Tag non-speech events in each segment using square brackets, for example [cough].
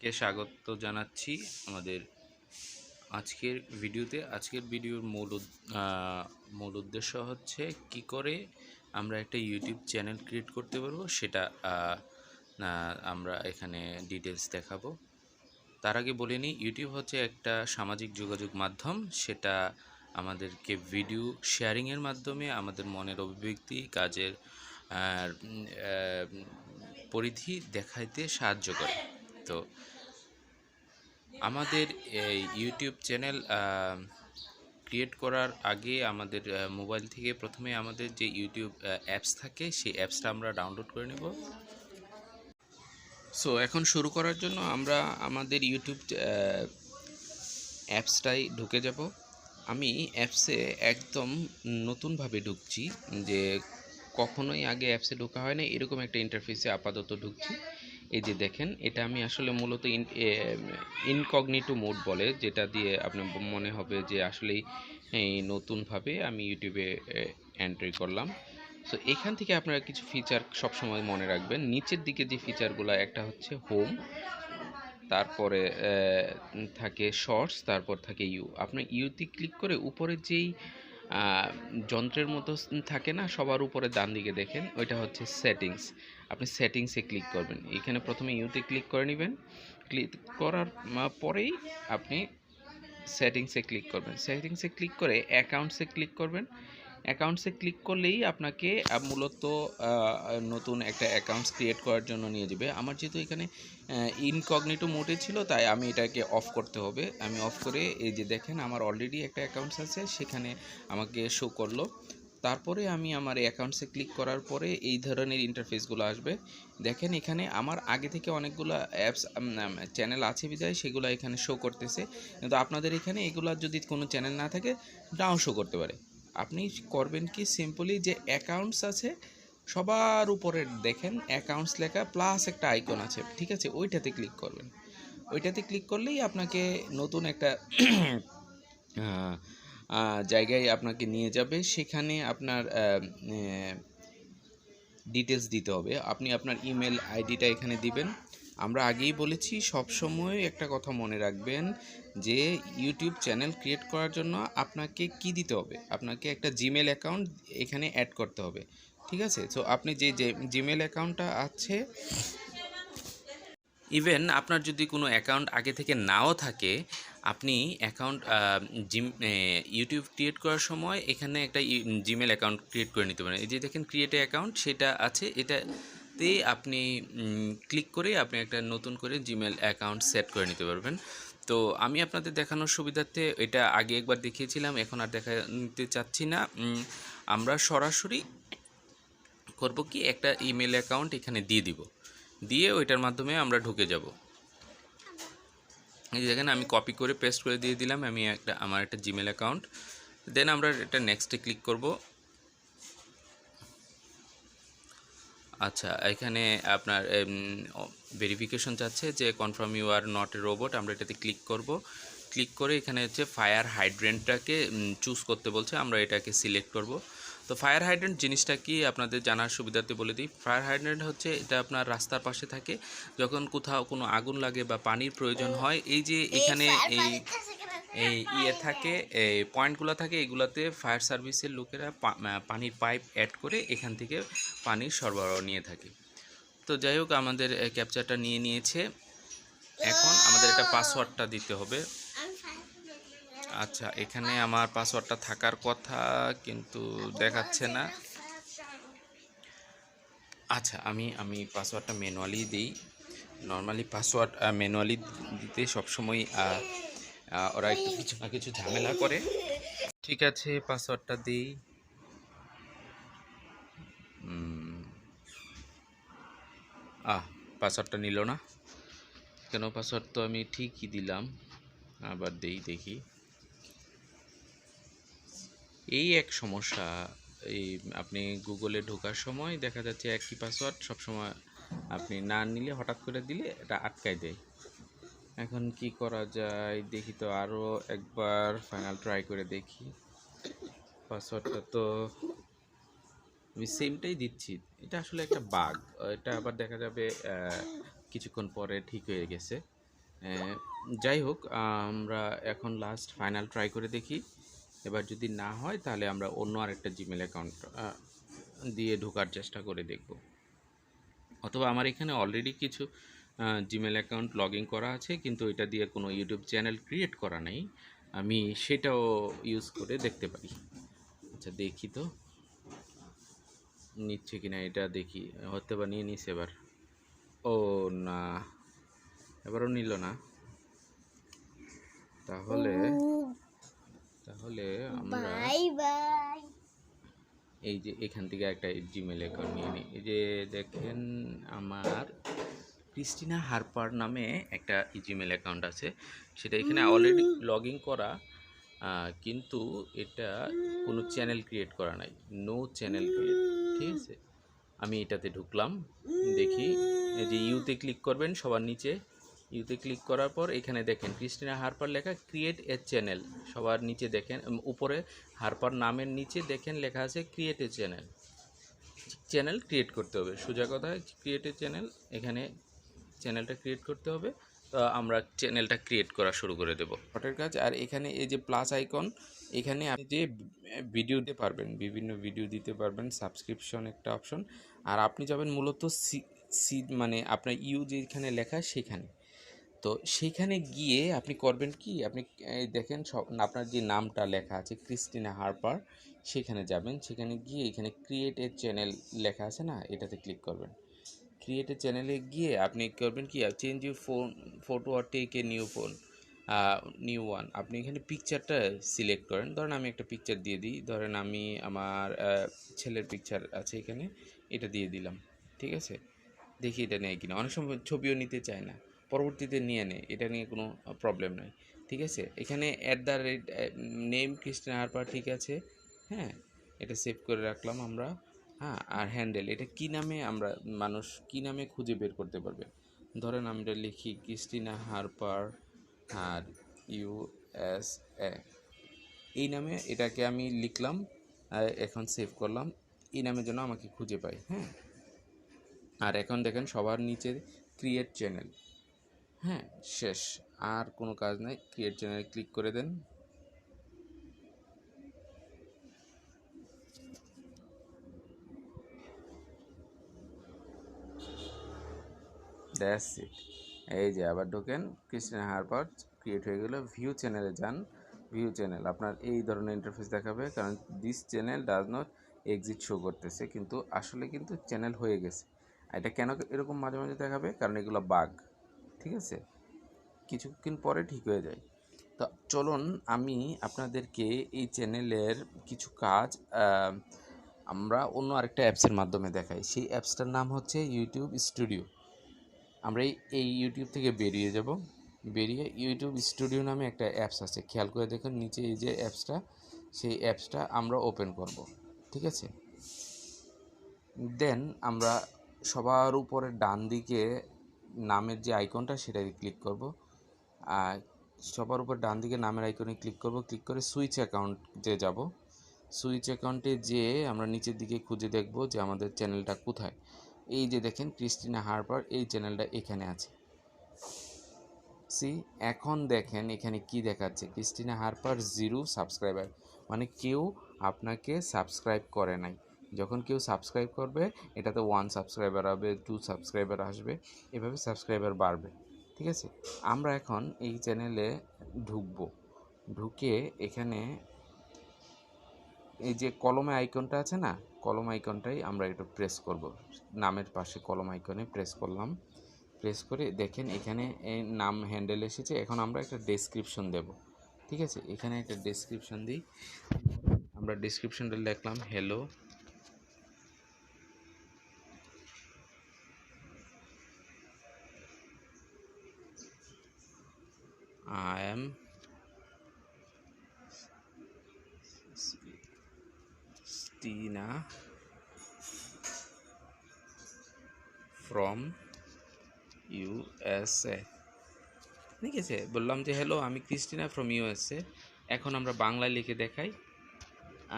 কে স্বাগত জানাচ্ছি আমাদের আজকের ভিডিওতে। আজকের ভিডিওর মূল মূল উদ্দেশ্য হচ্ছে কি করে আমরা একটা ইউটিউব চ্যানেল ক্রিয়েট করতে পারব সেটা আমরা এখানে ডিটেলস দেখাবো। তার আগে বলে নিই ইউটিউব হচ্ছে একটা সামাজিক যোগাযোগ মাধ্যম। সেটা আমাদেরকে ভিডিও শেয়ারিংয়ের মাধ্যমে আমাদের মনের অভিব্যক্তি, কাজের পরিধি দেখাইতে সাহায্য করে। তো আমাদের ইউটিউব চ্যানেল ক্রিয়েট করার আগে আমাদের মোবাইল থেকে প্রথমে আমাদের যে ইউটিউব অ্যাপস থাকে, সেই অ্যাপসটা আমরা ডাউনলোড করে নেব। সো এখন শুরু করার জন্য আমরা আমাদের ইউটিউব অ্যাপসটাই ঢুকে যাব। আমি অ্যাপসে একদম নতুনভাবে ঢুকছি, যে কখনোই আগে অ্যাপসে ঢোকা হয় না, এরকম একটা ইন্টারফেসে আপাতত ঢুকছি। এই যে দেখেন, এটা আমি আসলে মূলত ইনকগনিটো মোড বলে, যেটা দিয়ে আপনার মনে হবে যে আসলেই এই নতুনভাবে আমি ইউটিউবে এন্ট্রি করলাম। সো এখান থেকে আপনারা কিছু ফিচার সবসময় মনে রাখবেন। নিচের দিকে যে ফিচারগুলো একটা হচ্ছে হোম তারপরে থাকে শর্টস তারপর থাকে ইউ আপনার ইউতে ক্লিক করে উপরে যেই যন্ত্রের মতো থাকে না, সবার উপরে ডান দিকে দেখেন, ওইটা হচ্ছে সেটিংস আপনি সেটিংসে ক্লিক করবেন। এখানে প্রথমে ইউতে ক্লিক করে নেবেন। ক্লিক করার পরেই আপনি সেটিংসে ক্লিক করবেন। সেটিংসে ক্লিক করে অ্যাকাউন্টসে ক্লিক করবেন। অ্যাকাউন্টসে ক্লিক করলেই আপনাকে মূলত নতুন একটা অ্যাকাউন্টস ক্রিয়েট করার জন্য নিয়ে যাবে। আমার যেহেতু এখানে ইনকগনিটো মোডে ছিল, তাই আমি এটাকে অফ করতে হবে। আমি অফ করে এই যে দেখেন, আমার অলরেডি একটা অ্যাকাউন্টস আছে, সেখানে আমাকে শো করল। তারপরে আমি আমার অ্যাকাউন্টসে ক্লিক করার পরে এই ধরনের ইন্টারফেসগুলো আসবে। দেখেন এখানে আমার আগে থেকে অনেকগুলো অ্যাপস চ্যানেল আছে বিদায়, সেগুলো এখানে শো করতেছে। কিন্তু আপনাদের এখানে এগুলো যদি কোনো চ্যানেল না থাকে নাও শো করতে পারে। আপনি করবেন কি সিম্পলি যে অ্যাকাউন্টস আছে, সবার উপরে দেখেন অ্যাকাউন্টস লেখা প্লাস একটা আইকন আছে, ঠিক আছে? ওইটাতে ক্লিক করবেন। ওইটাতে ক্লিক করলেই আপনাকে নতুন একটা [clears throat] জায়গায় আপনাকে নিয়ে যাবে। সেখানে আপনার ডিটেলস দিতে হবে। আপনি আপনার ইমেল আইডিটা এখানে দিবেন। আমরা আগেই বলেছি, সবসময় একটা কথা মনে রাখবেন যে ইউটিউব চ্যানেল ক্রিয়েট করার জন্য আপনাকে কি দিতে হবে? আপনাকে একটা জিমেল অ্যাকাউন্ট এখানে অ্যাড করতে হবে। ঠিক আছে? তো আপনি যে যে জিমেল অ্যাকাউন্টটা আছে ইভেন আপনার যদি কোনো অ্যাকাউন্ট আগে থেকে নাও থাকে আপনি অ্যাকাউন্ট জিম ইউটিউব ক্রিয়েট করার সময় এখানে একটা জিমেল অ্যাকাউন্ট ক্রিয়েট করে নিতে পারেন। এই যে দেখেন ক্রিয়েট অ্যাকাউন্ট সেটা আছে। এটাতে আপনি ক্লিক করে আপনি একটা নতুন করে জিমেল অ্যাকাউন্ট সেট করে নিতে পারবেন। তো আমি আপনাদের দেখানোর সুবিধার্থে এটা আগে একবার দেখিয়েছিলাম, এখন আর দেখা নিতে চাচ্ছি না। আমরা সরাসরি করব কি, একটা ইমেল অ্যাকাউন্ট এখানে দিয়ে দিব। দিয়ে ওইটার মাধ্যমে আমরা ঢুকে যাব। এই দেখেন, আমি কপি করে পেস্ট করে দিয়ে দিলাম, আমি একটা, আমার একটা জিমেল অ্যাকাউন্ট দেন আমরা এটা নেক্সটে ক্লিক করব। আচ্ছা এখানে আপনার ভেরিফিকেশন চাচ্ছে যে confirm you are not a robot আমরা এটাতে ক্লিক করব। ক্লিক করে এখানে হচ্ছে ফায়ার হাইড্রেন্টটাকে চুজ করতে বলছে, আমরা এটাকে সিলেক্ট করব। তো ফায়ার হাইড্রেন্ট জিনিসটা কি আপনাদের জানার সুবিধাতে বলে দিই। ফায়ার হাইড্রেন্ট হচ্ছে এটা আপনার রাস্তার পাশে থাকে যখন কোথাও কোনো আগুন লাগে বা পানির প্রয়োজন হয় এই যে এখানে এই এই ইয়ে থাকে এই পয়েন্টগুলো থাকে এগুলাতে ফায়ার সার্ভিসের লোকেরা পানির পাইপ অ্যাড করে এখান থেকে পানির সরবরাহ নিয়ে থাকে। তো যাই হোক আমাদের ক্যাপচারটা নিয়ে নিয়েছে। এখন আমাদের একটা পাসওয়ার্ডটা দিতে হবে। আচ্ছা এখানে আমার পাসওয়ার্ডটা থাকার কথা কিন্তু দেখাচ্ছে না। আচ্ছা আমি আমি পাসওয়ার্ডটা ম্যানুয়ালি দিই। নর্মালি পাসওয়ার্ড ম্যানুয়ালি দিতে সবসময় ওরা একটু কিছু না কিছু ঝামেলা করে। ঠিক আছে পাসওয়ার্ডটা দিই। আহ পাসওয়ার্ডটা নিল না। কেন পাসওয়ার্ড তো আমি ঠিকই দিলাম। আবার দেই, দেখি। এই এক সমস্যা। এই আপনি গুগলে ঢোকার সময় দেখা যাচ্ছে একই পাসওয়ার্ড সবসময় আপনি না নিলে, হঠাৎ করে দিলে এটা আটকায় দেয়। এখন কি করা যায়? দেখি তো আরও একবার ফাইনাল ট্রাই করে দেখি। পাসওয়ার্ডটা তো আমি সেমটাই দিচ্ছি। এটা আসলে একটা বাগ এটা আবার দেখা যাবে কিছুক্ষণ পরে ঠিক হয়ে গেছে। যাই হোক, আমরা এখন লাস্ট ফাইনাল ট্রাই করে দেখি। এবার যদি না হয়, তাহলে আমরা অন্য আরেকটা জিমেল অ্যাকাউন্ট দিয়ে ঢোকার চেষ্টা করে দেখব। অথবা আমার এখানে অলরেডি কিছু জিমেল অ্যাকাউন্ট লগ করা আছে, কিন্তু এটা দিয়ে কোনো ইউটিউব চ্যানেল ক্রিয়েট করা নেই। আমি সেটাও ইউজ করে দেখতে পারি। আচ্ছা দেখি তো। নিচ্ছে কি না এটা দেখি হতে বা নিয়ে নিস এবার। ও না, এবারও নিল না। তাহলে তাহলে আমরা বাই বাই। এই যে এখান থেকে একটা জিমেল অ্যাকাউন্ট নিয়ে নিই। এই যে দেখেন আমার ক্রিস্টিনা হারপার নামে একটা জিমেল অ্যাকাউন্ট আছে। সেটা এখানে অলরেডি লগ ইন করা কিন্তু এটা কোনো চ্যানেল ক্রিয়েট করা নাই। নো চ্যানেল ক্রিয়েট ঠিক আছে? আমি এটাতে ঢুকলাম দেখি। এই যে ইউতে ক্লিক করবেন সবার নিচে। ইউতে ক্লিক করার পর এখানে দেখেন ক্রিস্টিনা হারপার লেখা ক্রিয়েট এ চ্যানেল সবার নিচে দেখেন উপরে হারপার নামের নিচে দেখেন লেখা আছে create a channel channel create করতে হবে। সোজা কথা ক্রিয়েট এ চ্যানেল এখানে চ্যানেলটা ক্রিয়েট করতে হবে। তো আমরা চ্যানেলটা ক্রিয়েট করা শুরু করে দেবো। ফটের কাজ, আর এখানে এই যে প্লাস আইকন এখানে আপনি যে ভিডিও দিতে পারবেন, বিভিন্ন ভিডিও দিতে পারবেন সাবস্ক্রিপশন একটা অপশন আর আপনি যাবেন মূলত সি সি মানে আপনার ইউ যেখানে লেখা সেখানে। তো সেখানে গিয়ে আপনি করবেন কি? আপনি দেখেন সব, আপনার যে নামটা লেখা আছে ক্রিস্টিনা হারপার সেখানে যাবেন। সেখানে গিয়ে এখানে ক্রিয়েট এ চ্যানেল লেখা আছে না? এটাতে ক্লিক করবেন। ক্রিয়েট এ চ্যানেলে গিয়ে আপনি করবেন কি? Change your phone photo R take a new phone new one আপনি এখানে পিকচারটা সিলেক্ট করেন। ধরেন আমি একটা পিকচার দিয়ে দিই। ধরেন আমি আমার ছেলের পিকচার আছে এখানে। এটা দিয়ে দিলাম। ঠিক আছে? দেখি এটা নেয় কিনা। অনেক সময় ছবিও নিতে চায় না। পরবর্তীতে নিয়ে নেয়। এটা নিয়ে কোনো প্রবলেম নাই। ঠিক আছে? এখানে at the rate name Christine Harper ঠিক আছে। হ্যাঁ? এটা সেভ করে রাখলাম আমরা। হ্যাঁ? আর হ্যান্ডেল এটা কি নামে আমরা, মানুষ কি নামে খুঁজে বের করতে পারবে? ধরেন আমরা লিখি ক্রিস্টিনা হারপার আর ইউ এস এ এই নামে এটাকে আমি লিখলাম এখন সেভ করলাম। এই নামের জন্য আমাকে খুঁজে পাই হ্যাঁ? আর এখন দেখেন সবার নিচে ক্রিয়েট চ্যানেল হ্যাঁ শেষ। আর কোনো কাজ নাই। ক্রিয়েট চ্যানেলে ক্লিক করে দেন। দ্যাটস ইট এই যে আবার ঢোকেন। ক্রিস্টিনা হারপার ক্রিয়েট হয়ে গেল। ভিউ চ্যানেলে যান। ভিউ চ্যানেল আপনার এই ধরনের ইন্টারফেস দেখাবে। কারণ this channel does not exist show করতেছে। কিন্তু আসলে কিন্তু চ্যানেল হয়ে গেছে। এটা কেন এরকম মাঝে মাঝে দেখাবে? কারণ এগুলো বাগ ঠিক আছে? কিছুক্ষণ পরে ঠিক হয়ে যায়। তো চলুন আমি আপনাদেরকে এই চ্যানেলের কিছু কাজ আমরা অন্য আরেকটা অ্যাপসের মাধ্যমে দেখাই। সেই অ্যাপসটার নাম হচ্ছে ইউটিউব স্টুডিও আমরা এই এই ইউটিউব থেকে বেরিয়ে যাব। বেরিয়ে ইউটিউব স্টুডিও নামে একটা অ্যাপস আছে। খেয়াল করে দেখুন, নিচে এই যে অ্যাপসটা সেই অ্যাপসটা আমরা ওপেন করব। ঠিক আছে? দেন আমরা সবার উপরে ডান দিকে নামের যে আইকনটা সেটাতে ক্লিক করব। আর সবার উপর ডান দিকে নামের আইকনে ক্লিক করব। ক্লিক করে সুইচ অ্যাকাউন্টে যাব। সুইচ অ্যাকাউন্টে যেয়ে আমরা নিচের দিকে খুঁজে দেখব যে আমাদের চ্যানেলটা কোথায়। এই যে দেখেন ক্রিস্টিনা হারপার এই চ্যানেলটা এখানে আছে। সি এখন দেখেন এখানে কি দেখাচ্ছে? ক্রিস্টিনা হারপার জিরো সাবস্ক্রাইবার মানে কেউ আপনাকে সাবস্ক্রাইব করে নাই। যখন কেউ সাবস্ক্রাইব করবে, এটাতে ওয়ান সাবস্ক্রাইবার হবে টু সাবস্ক্রাইবার আসবে, এভাবে সাবস্ক্রাইবার বাড়বে, ঠিক আছে? আমরা এখন এই চ্যানেলে ঢুকবো। ঢুকে এখানে এই যে কলমে আইকনটা আছে না কলম আইকনটাই আমরা একটু প্রেস করব। নামের পাশে কলম আইকনে প্রেস করলাম। প্রেস করে দেখেন এখানে এই নাম হ্যান্ডেল এসেছে, এখন আমরা একটা ডেসক্রিপশন দেব, ঠিক আছে? এখানে একটা ডেসক্রিপশন দিই। আমরা ডেসক্রিপশনটা লিখলাম hello I am Stina from USA ঠিক আছে, বললাম যে হ্যালো আমি ক্রিস্টিনা ফ্রম ইউএসএ এখন আমরা বাংলায় লিখে দেখাই।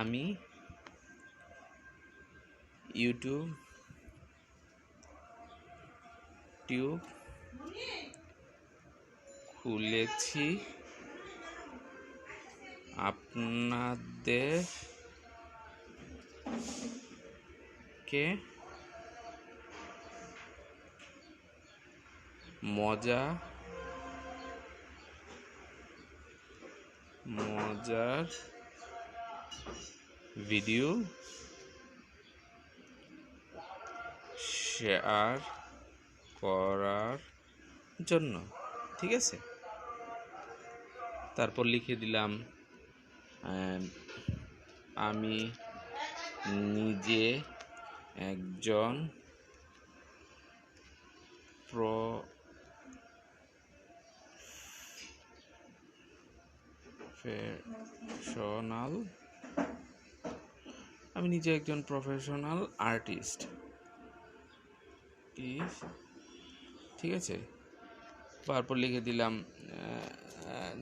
আমি ইউটিউব টিউব খুলেছি আপনাদের কে মজা মজার ভিডিও শেয়ার করার জন্য ঠিক আছে? তারপর লিখে দিলাম আমি নিজে একজন প্র প্রফেশনাল আমি নিজে একজন প্রফেশনাল আর্টিস্ট ঠিক আছে? তারপর লিখে দিলাম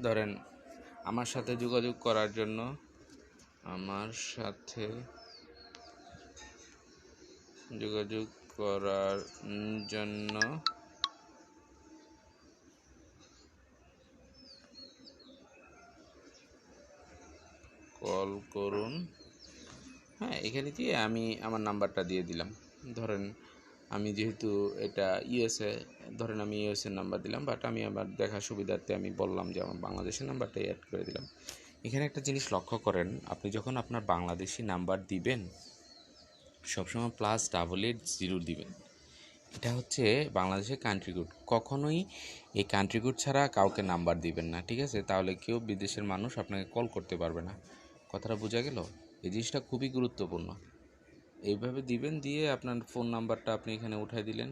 ধরেন আমার সাথে যোগাযোগ করার জন্য আমার সাথে যোগাযোগ করার জন্য কল করুন। হ্যাঁ এখানে দিয়ে আমি আমার নাম্বারটা দিয়ে দিলাম। ধরেন আমি যেহেতু এটা ইউএসএ ধরেন আমি ইউএসএ নাম্বার দিলাম বাট আমি আমার দেখা সুবিধার্থে আমি বললাম যে আমার বাংলাদেশের নাম্বারটাই অ্যাড করে দিলাম। এখানে একটা জিনিস লক্ষ্য করেন, আপনি যখন আপনার বাংলাদেশি নাম্বার দিবেন, সবসময় প্লাস ডাবল এইট জিরো দিবেন। এটা হচ্ছে বাংলাদেশের কান্ট্রি কোড কখনোই এই কান্ট্রি কোড ছাড়া কাউকে নাম্বার দিবেন না, ঠিক আছে? তাহলে কেউ বিদেশের মানুষ আপনাকে কল করতে পারবে না। কথাটা বোঝা গেল? এই জিনিসটা খুবই গুরুত্বপূর্ণ। এইভাবে দিবেন, দিয়ে আপনার ফোন নাম্বারটা আপনি এখানে উঠাই দিলেন।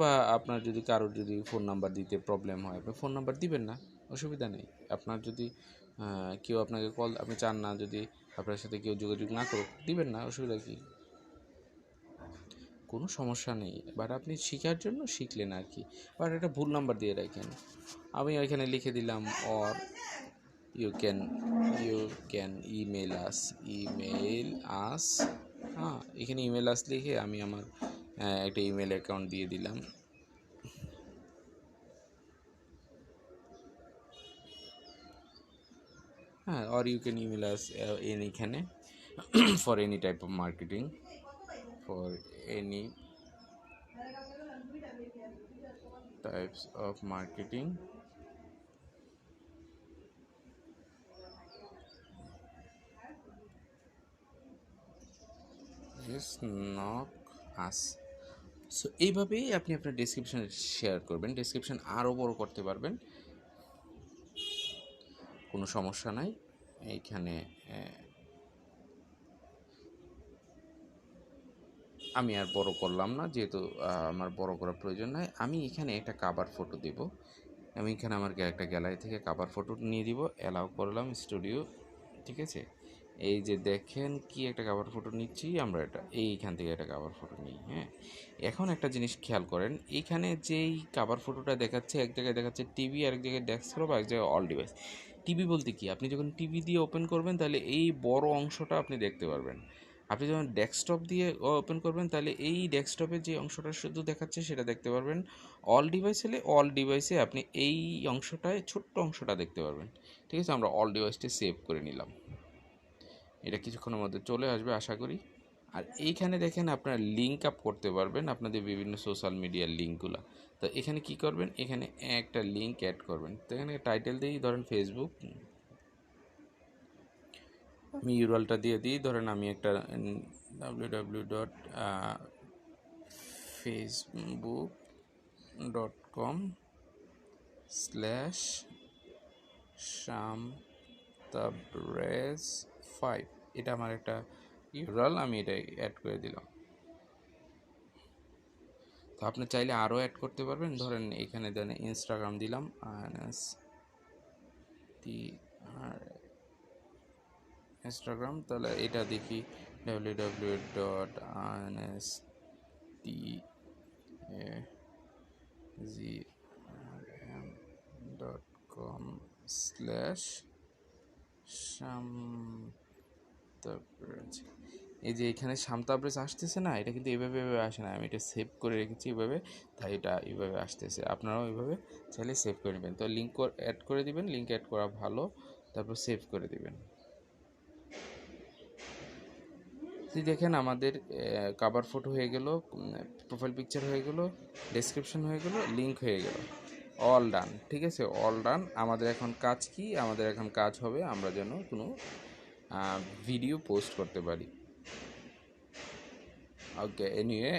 বা আপনার যদি কারোর যদি ফোন নাম্বার দিতে প্রবলেম হয়, আপনি ফোন নাম্বার দিবেন না, অসুবিধা নেই। আপনার যদি কেউ আপনাকে কল আপনি চান না যদি আপনার সাথে কেউ যোগাযোগ না করুক, দিবেন না, অসুবিধা কি? কোনো সমস্যা নেই বাট আপনি শেখার জন্য শিখলেন আর কি। বাট একটা ভুল নাম্বার দিয়ে রাখেন। আমি এখানে লিখে দিলাম or you can you can email us email us হ্যাঁ এখানে ইমেল আস লিখে আমি আমার একটা ইমেল অ্যাকাউন্ট দিয়ে দিলাম। হ্যাঁ or you can email us an এখানে for any type of marketing for any types of marketing just knock us. So এইভাবেই আপনি আপনার ডেসক্রিপশন শেয়ার করবেন। ডেসক্রিপশন আরও বড় করতে পারবেন। কোনো সমস্যা নাই। এইখানে আমি আর বড় করলাম না, যেহেতু আমার বড় করার প্রয়োজন নাই। আমি এখানে একটা কাভার ফটো দেব। আমি এখানে আমার একটা গ্যালারি থেকে কাভার ফটো নিয়ে দিব। অ্যালাউ করলাম স্টুডিও ঠিক আছে? এই যে দেখেন কি একটা কাভার ফটো নিচ্ছি, আমরা এটা এইখান থেকে একটা কাভার ফটো নিই হ্যাঁ? এখন একটা জিনিস খেয়াল করেন এইখানে যেই কাভার ফটোটা দেখাচ্ছে, এক জায়গায় দেখাচ্ছে টিভি আর এক জায়গায় ডেস্কটপ এক জায়গায় অল ডিভাইস টিভি বলতে কি? আপনি যখন টিভি দিয়ে ওপেন করবেন, তাহলে এই বড় অংশটা আপনি দেখতে পারবেন। আপনি যখন ডেস্কটপ দিয়ে ওপেন করবেন, তাহলে এই ডেস্কটপে যে অংশটা শুধু দেখাচ্ছে, সেটা দেখতে পারবেন। অল ডিভাইস হলে অল ডিভাইসে আপনি এই অংশটায়, ছোট্ট অংশটা দেখতে পারবেন। ঠিক আছে? আমরা অল ডিভাইসটি সেভ করে নিলাম। এটা কিছুক্ষণের মধ্যে চলে আসবে, আশা করি। আর এইখানে দেখেন আপনারা লিঙ্ক আপ করতে পারবেন আপনাদের বিভিন্ন সোশ্যাল মিডিয়ার লিঙ্কগুলো তো এখানে কি করবেন? এখানে একটা লিঙ্ক অ্যাড করবেন। তো এখানে টাইটেল দিই ধরেন ফেসবুক আমি ইউরলটা দিয়ে দিই। ধরেন আমি একটা W W dot Facebook dot com slash Sham Tabrez five এটা আমার একটা ইউরাল, আমি এটা অ্যাড করে দিলাম। তো আপনি চাইলে আরও অ্যাড করতে পারবেন। ধরেন এখানে দেন ইনস্টাগ্রাম দিলাম, I N S T R Instagram তাহলে এটা দেখি W W dot I N S T G R M dot com slash Sham তারপরে এই যে এখানে সামতাবরেজ আসতেছে না, এটা কিন্তু এভাবে এভাবে আসে না। আমি এটা সেভ করে রেখেছি এভাবে, তাই এটা এইভাবে আসতেছে। আপনারাও এইভাবে চাইলে সেভ করে নেবেন। তো লিঙ্ক অ্যাড করে দিবেন লিঙ্ক অ্যাড করা ভালো, তারপর সেভ করে দিবেন। দেখেন আমাদের কাভার ফটো হয়ে গেল প্রোফাইল পিকচার হয়ে গেল ডেসক্রিপশন হয়ে গেল লিঙ্ক হয়ে গেল। অল ডান ঠিক আছে? অল ডান আমাদের এখন কাজ কি? আমাদের এখন কাজ হবে আমরা যেন কোনো ভিডিও পোস্ট করতে পারি। ওকে এনিওয়ে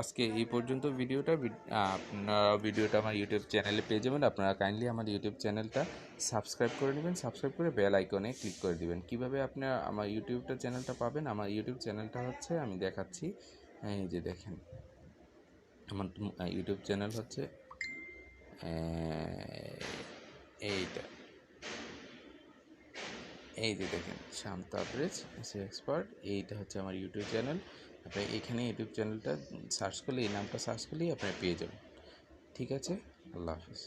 আজকে এই পর্যন্ত ভিডিওটা ভিড- আপনারা ভিডিওটা আমার ইউটিউব চ্যানেলে পেয়ে যাবেন। আপনারা কাইন্ডলি আমার ইউটিউব চ্যানেলটা সাবস্ক্রাইব করে নেবেন। সাবস্ক্রাইব করে বেল আইকনে ক্লিক করে দিবেন। কীভাবে আপনারা আমার ইউটিউবটা চ্যানেলটা পাবেন? আমার ইউটিউব চ্যানেলটা হচ্ছে, আমি দেখাচ্ছি। এই যে দেখেন, আমার ইউটিউব চ্যানেল হচ্ছে এইটা। এই যে দেখেন, শান্ত আভরেজ এসে এক্সপার্ট এইটা হচ্ছে আমার ইউটিউব চ্যানেল আপনি এখানে ইউটিউব চ্যানেলটা সার্চ করলে, এই নামটা সার্চ করলেই আপনি পেয়ে যাবেন। ঠিক আছে? আল্লাহ হাফিজ।